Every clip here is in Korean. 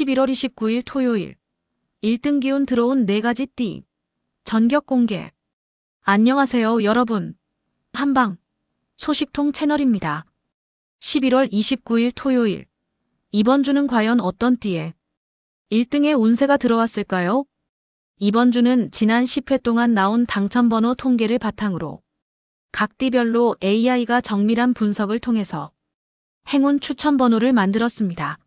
11월 29일 토요일. 1등 기운 들어온 4가지 띠. 전격 공개. 안녕하세요 여러분. 한방. 소식통 채널입니다. 11월 29일 토요일. 이번 주는 과연 어떤 띠에? 1등의 운세가 들어왔을까요? 이번 주는 지난 10회 동안 나온 당첨번호 통계를 바탕으로 각 띠별로 AI가 정밀한 분석을 통해서 행운 추천 번호를 만들었습니다.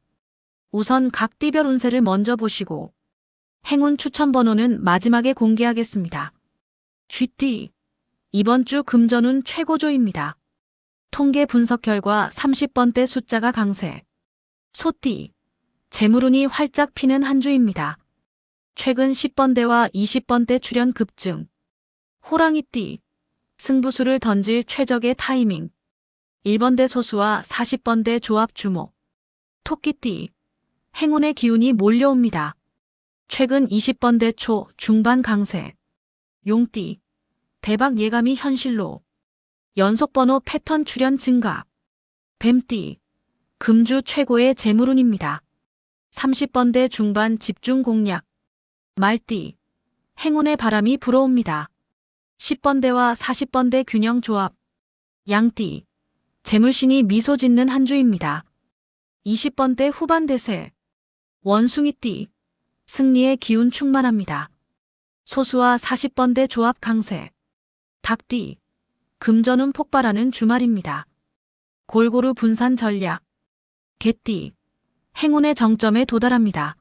우선 각 띠별 운세를 먼저 보시고 행운 추천 번호는 마지막에 공개하겠습니다. 쥐띠 이번 주 금전운 최고조입니다. 통계 분석 결과 30번대 숫자가 강세. 소띠 재물운이 활짝 피는 한 주입니다. 최근 10번대와 20번대 출현 급증. 호랑이띠 승부수를 던질 최적의 타이밍. 1번대 소수와 40번대 조합 주목. 토끼띠 행운의 기운이 몰려옵니다. 최근 20번대 초 중반 강세. 용띠 대박 예감이 현실로. 연속번호 패턴 출현 증가. 뱀띠 금주 최고의 재물운입니다. 30번대 중반 집중 공략. 말띠 행운의 바람이 불어옵니다. 10번대와 40번대 균형 조합. 양띠 재물신이 미소 짓는 한 주입니다. 20번대 후반 대세. 원숭이띠 승리의 기운 충만합니다. 소수와 40번대 조합 강세. 닭띠 금전운 폭발하는 주말입니다. 골고루 분산 전략. 개띠 행운의 정점에 도달합니다.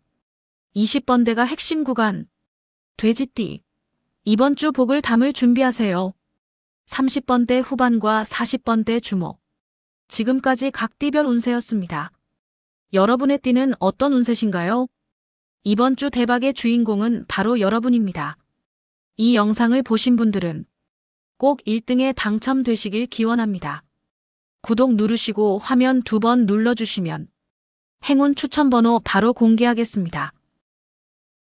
20번대가 핵심 구간. 돼지띠 이번 주 복을 담을 준비하세요. 30번대 후반과 40번대 주목. 지금까지 각 띠별 운세였습니다. 여러분의 띠는 어떤 운세신가요? 이번 주 대박의 주인공은 바로 여러분입니다. 이 영상을 보신 분들은 꼭 1등에 당첨되시길 기원합니다. 구독 누르시고 화면 두 번 눌러주시면 행운 추천 번호 바로 공개하겠습니다.